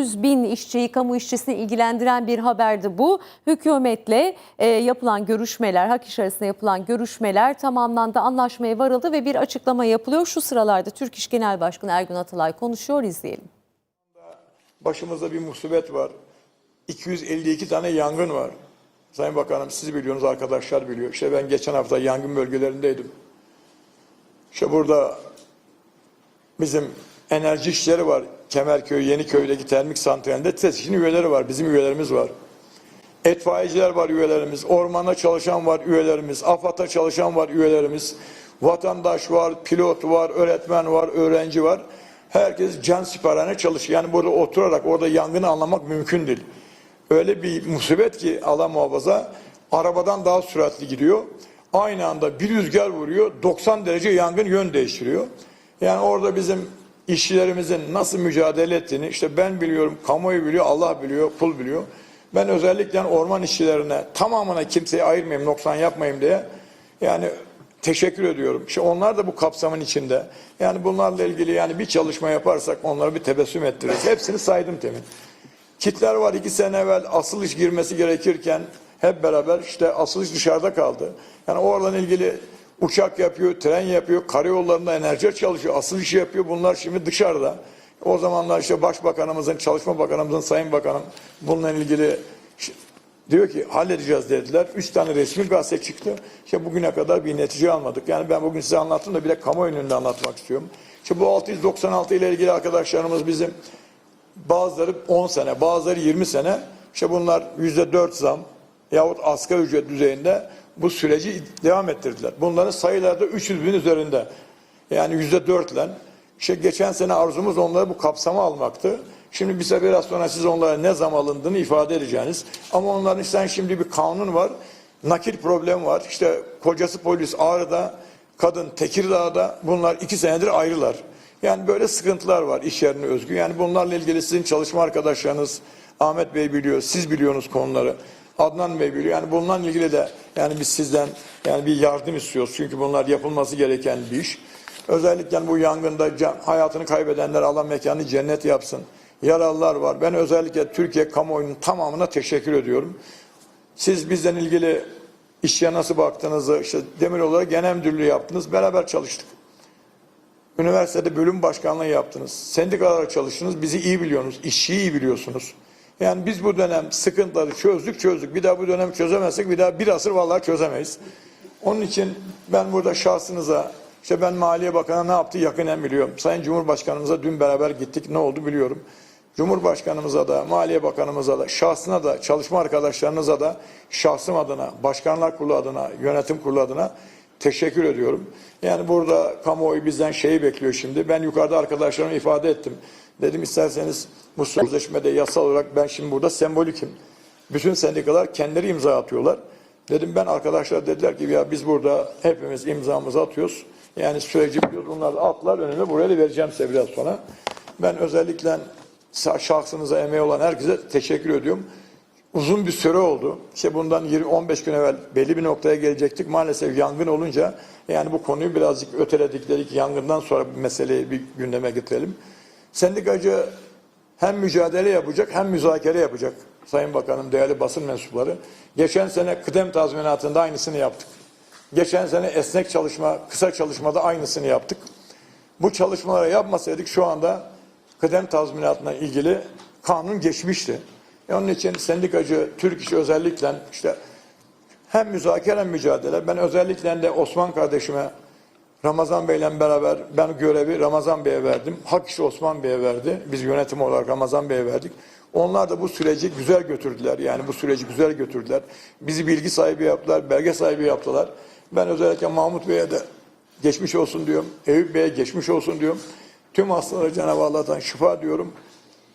200 bin işçiyi, kamu işçisini ilgilendiren bir haberdi bu. Hükümetle e, yapılan görüşmeler, hak iş arasında yapılan görüşmeler tamamlandı, anlaşmaya varıldı ve bir açıklama yapılıyor. Şu sıralarda Türk İş Genel Başkanı Ergun Atalay konuşuyor, izleyelim. Başımızda bir musibet var. 252 tane yangın var. Sayın Bakanım siz biliyorsunuz, arkadaşlar biliyor. İşte ben geçen hafta yangın bölgelerindeydim. İşte burada bizim enerji işleri var. Kemerköy, Yeniköy'deki termik santralinde TESİŞ'in üyeleri var. Bizim üyelerimiz var. Etfaiyeciler var üyelerimiz. Ormana çalışan var üyelerimiz. AFAD'a çalışan var üyelerimiz. Vatandaş var, pilot var, öğretmen var, öğrenci var. Herkes can siparhane çalışıyor. Yani burada oturarak orada yangını anlamak mümkün değil. Öyle bir musibet ki Allah muhafaza arabadan daha süratli gidiyor. Aynı anda bir rüzgar vuruyor 90 derece yangın yön değiştiriyor. Yani orada bizim işçilerimizin nasıl mücadele ettiğini işte ben biliyorum, kamuoyu biliyor, Allah biliyor, kul biliyor. Ben özellikle orman işçilerine tamamına kimseyi ayırmayayım, noksan yapmayayım diye yani teşekkür ediyorum. İşte onlar da bu kapsamın içinde. Yani bunlarla ilgili yani bir çalışma yaparsak onlara bir tebessüm ettiririz. Hepsini saydım temin. Kitler var iki sene evvel asıl iş girmesi gerekirken hep beraber işte asıl iş dışarıda kaldı. Yani oradan ilgili uçak yapıyor, tren yapıyor, karayollarında enerji çalışıyor, asıl işi yapıyor. Bunlar şimdi dışarıda. O zamanlar işte Başbakanımızın, Çalışma Bakanımızın, Sayın Bakanım bununla ilgili diyor ki halledeceğiz dediler. Üç tane resmi gazete çıktı. İşte bugüne kadar bir netice almadık. Yani ben bugün size anlattım da bir de kamuoyunun anlatmak istiyorum. İşte bu 696 ile ilgili arkadaşlarımız bizim bazıları 10 sene, bazıları 20 sene. İşte bunlar yüzde 4 zam yahut asgari ücret düzeyinde bu süreci devam ettirdiler. Bunların sayıları da 300 bin üzerinde. Yani yüzde 4 ile. İşte geçen sene arzumuz onları bu kapsama almaktı. Şimdi bize biraz sonra siz onlara ne zam alındığını ifade edeceğiniz. Ama onların işte şimdi bir kanun var. Nakil problemi var. İşte kocası polis Ağrı'da, kadın Tekirdağ'da bunlar iki senedir ayrılar. Yani böyle sıkıntılar var iş yerine özgü. Yani bunlarla ilgili sizin çalışma arkadaşlarınız Ahmet Bey biliyor, siz biliyorsunuz konuları. Adnan Bey biliyor. Yani bunlarla ilgili de yani biz sizden yani bir yardım istiyoruz. Çünkü bunlar yapılması gereken bir iş. Özellikle bu yangında can, hayatını kaybedenler Allah mekanı cennet yapsın. Yaralılar var. Ben özellikle Türkiye kamuoyunun tamamına teşekkür ediyorum. Siz bizden ilgili işe nasıl baktığınızı işte demir olarak genel müdürlüğü yaptınız. Beraber çalıştık. Üniversitede bölüm başkanlığı yaptınız. Sendikalara çalıştınız. Bizi iyi biliyorsunuz. İşçiyi iyi biliyorsunuz. Yani biz bu dönem sıkıntıları çözdük çözdük. Bir daha bu dönem çözemezsek bir daha bir asır vallahi çözemeyiz. Onun için ben burada şahsınıza işte ben Maliye Bakanı ne yaptı yakinen biliyorum. Sayın Cumhurbaşkanımıza dün beraber gittik ne oldu biliyorum. Cumhurbaşkanımıza da, Maliye Bakanımıza da, şahsına da, çalışma arkadaşlarınıza da şahsım adına, Başkanlar Kurulu adına, Yönetim Kurulu adına teşekkür ediyorum. Yani burada kamuoyu bizden şeyi bekliyor şimdi. Ben yukarıda arkadaşlarıma ifade ettim. Dedim isterseniz bu sözleşmede yasal olarak ben şimdi burada sembolikim. Bütün sendikalar kendileri imza atıyorlar. Dedim ben arkadaşlar dediler ki ya biz burada hepimiz imzamızı atıyoruz. Yani süreci biliyoruz. Bunlar da atlar önüme buraya vereceğim size biraz sonra. Ben özellikle şahsınıza emeği olan herkese teşekkür ediyorum. Uzun bir süre oldu. İşte bundan 20-15 gün evvel belli bir noktaya gelecektik. Maalesef yangın olunca yani bu konuyu birazcık öteledik dedik. Yangından sonra bu meseleyi bir gündeme getirelim. Sendikacı hem mücadele yapacak hem müzakere yapacak. Sayın Bakanım, değerli basın mensupları. Geçen sene kıdem tazminatında aynısını yaptık. Geçen sene esnek çalışma, kısa çalışmada aynısını yaptık. Bu çalışmaları yapmasaydık şu anda kıdem tazminatına ilgili kanun geçmişti. E Onun için sendikacı, Türk İş özellikle işte hem müzakere hem mücadele. Ben özellikle de Osman kardeşime Ramazan Bey'le beraber ben görevi Ramazan Bey'e verdim. Hak işi Osman Bey'e verdi. Biz yönetim olarak Ramazan Bey'e verdik. Onlar da bu süreci güzel götürdüler. Yani bu süreci güzel götürdüler. Bizi bilgi sahibi yaptılar, belge sahibi yaptılar. Ben özellikle Mahmut Bey'e de geçmiş olsun diyorum. Eyüp Bey'e geçmiş olsun diyorum. Tüm hastalara Cenab-ı Allah'tan şifa diyorum.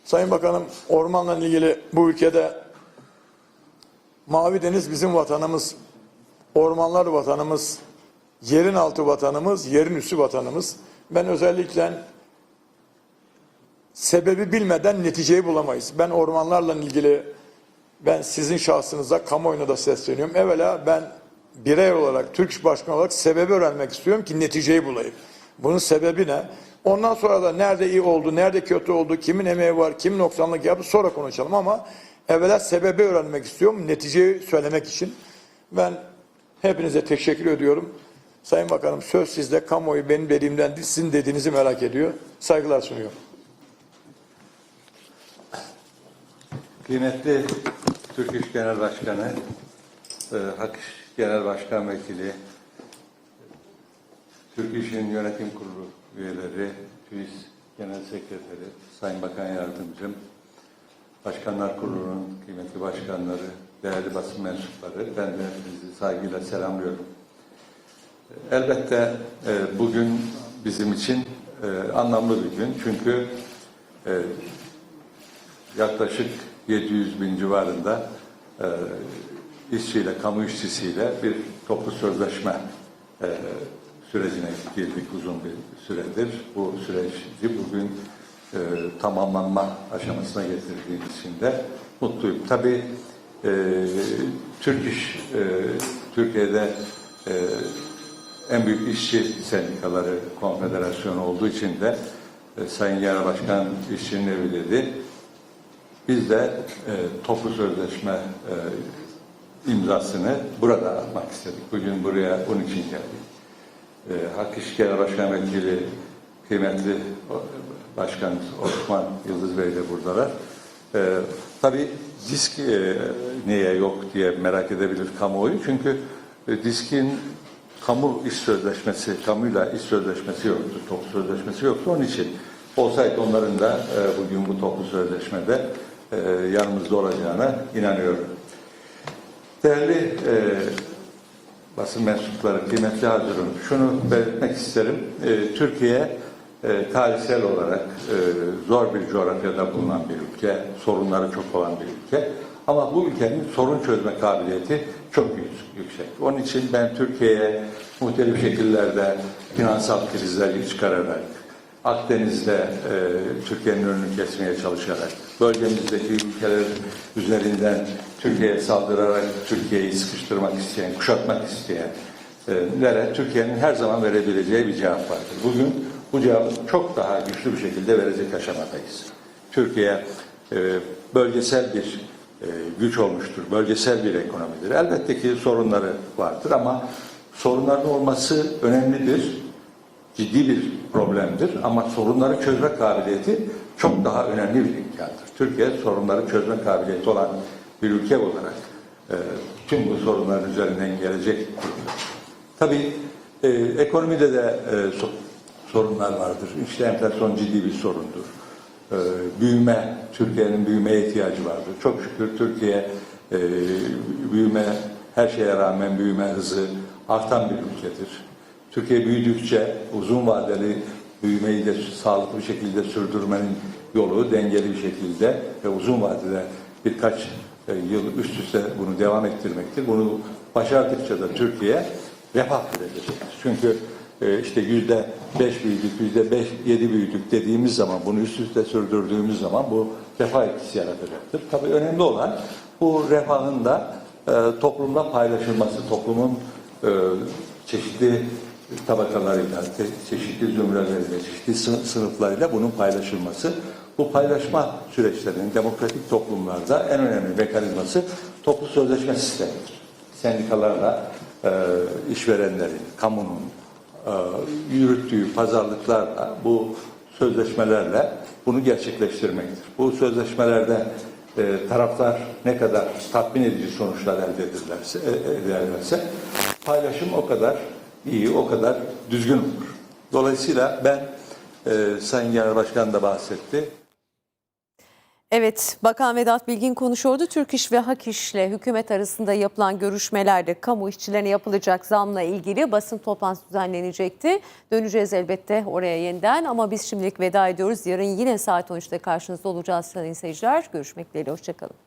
Sayın Bakanım ormanla ilgili bu ülkede Mavi Deniz bizim vatanımız. Ormanlar vatanımız. Yerin altı vatanımız, yerin üstü vatanımız. Ben özellikle sebebi bilmeden neticeyi bulamayız. Ben ormanlarla ilgili ben sizin şahsınıza kamuoyuna da sesleniyorum. Evvela ben birey olarak, Türk Başkanı olarak sebebi öğrenmek istiyorum ki neticeyi bulayım. Bunun sebebi ne? Ondan sonra da nerede iyi oldu, nerede kötü oldu, kimin emeği var, kim noksanlık yaptı sonra konuşalım ama evvela sebebi öğrenmek istiyorum, neticeyi söylemek için. Ben hepinize teşekkür ediyorum. Sayın Bakanım söz sizde, kamuoyu benim dediğimden sizin dediğinizi merak ediyor. Saygılar sunuyorum. Kıymetli Türk İş Genel Başkanı, e, Hak İş Genel Başkan Vekili, Türk İş'in Yönetim Kurulu üyeleri, TÜİS Genel Sekreteri, Sayın Bakan Yardımcım, Başkanlar Kurulu'nun kıymetli başkanları, değerli basın mensupları, ben de hepinizi saygıyla selamlıyorum. Elbette e, bugün bizim için e, anlamlı bir gün çünkü e, yaklaşık 700 bin civarında işçiyle, kamu işçisiyle bir toplu sözleşme sürecine girdik uzun bir süredir. Bu süreci bugün e, tamamlanma aşamasına getirdiğimiz için de mutluyum. Tabii e, Türk İş, e, Türkiye'de e, en büyük işçi sendikaları konfederasyonu olduğu için de e, Sayın Genel Başkan işçinin evi dedi. Biz de e, toplu sözleşme e, imzasını burada atmak istedik. Bugün buraya bunun için geldik. E, Hak İş Genel Başkan Vekili kıymetli Başkanımız Osman Yıldız Bey de buradalar. E, tabii disk e, niye yok diye merak edebilir kamuoyu. Çünkü e, diskin kamu iş sözleşmesi, kamuyla iş sözleşmesi yoktu, toplu sözleşmesi yoktu. Onun için olsaydı onların da e, bugün bu toplu sözleşmede e, yanımızda olacağına inanıyorum. Değerli e, basın mensupları, kıymetli hazırım, şunu belirtmek isterim. E, Türkiye e, tarihsel olarak e, zor bir coğrafyada bulunan bir ülke, sorunları çok olan bir ülke. Ama bu ülkenin sorun çözme kabiliyeti çok yük- yüksek. Onun için ben Türkiye'ye muhtelif şekillerde finansal krizler çıkararak, Akdeniz'de e, Türkiye'nin önünü kesmeye çalışarak, bölgemizdeki ülkeler üzerinden Türkiye'ye saldırarak Türkiye'yi sıkıştırmak isteyen, kuşatmak isteyenlere Türkiye'nin her zaman verebileceği bir cevap vardır. Bugün bu cevabı çok daha güçlü bir şekilde verecek aşamadayız. Türkiye e, bölgesel bir e, güç olmuştur, bölgesel bir ekonomidir. Elbette ki sorunları vardır ama sorunların olması önemlidir ciddi bir problemdir ama sorunları çözme kabiliyeti çok daha önemli bir imkandır. Türkiye sorunları çözme kabiliyeti olan bir ülke olarak e, tüm bu sorunların üzerinden gelecek. Tabii e, ekonomide de e, so- sorunlar vardır. İşte enflasyon ciddi bir sorundur. E, büyüme, Türkiye'nin büyümeye ihtiyacı vardır. Çok şükür Türkiye e, büyüme, her şeye rağmen büyüme hızı artan bir ülkedir. Türkiye büyüdükçe uzun vadeli büyümeyi de sağlıklı bir şekilde sürdürmenin yolu dengeli bir şekilde ve uzun vadede birkaç e, yıl üst üste bunu devam ettirmektir. Bunu başardıkça da Türkiye refah üretecektir. Çünkü e, işte yüzde beş büyüdük, yüzde beş, yedi büyüdük dediğimiz zaman, bunu üst üste sürdürdüğümüz zaman bu refah etkisi yaratacaktır. Tabii önemli olan bu refahın da e, toplumda paylaşılması, toplumun çeşitli tabakalarıyla, çeşitli zümreleriyle, çeşitli sı- sınıflarıyla bunun paylaşılması. Bu paylaşma süreçlerinin demokratik toplumlarda en önemli mekanizması toplu sözleşme sistemidir. Sendikalarla e, işverenlerin, kamunun e, yürüttüğü pazarlıklarla bu sözleşmelerle bunu gerçekleştirmektir. Bu sözleşmelerde e, taraflar ne kadar tatmin edici sonuçlar elde ederlerse, e, ederlerse paylaşım o kadar iyi, o kadar düzgün olur. Dolayısıyla ben e, Sayın Genel Başkan da bahsetti. Evet, Bakan Vedat Bilgin konuşuyordu. Türk İş ve Hak İş'le hükümet arasında yapılan görüşmelerde kamu işçilerine yapılacak zamla ilgili basın toplantısı düzenlenecekti. Döneceğiz elbette oraya yeniden ama biz şimdilik veda ediyoruz. Yarın yine saat 13'te karşınızda olacağız sayın seyirciler. Görüşmek dileğiyle, hoşçakalın.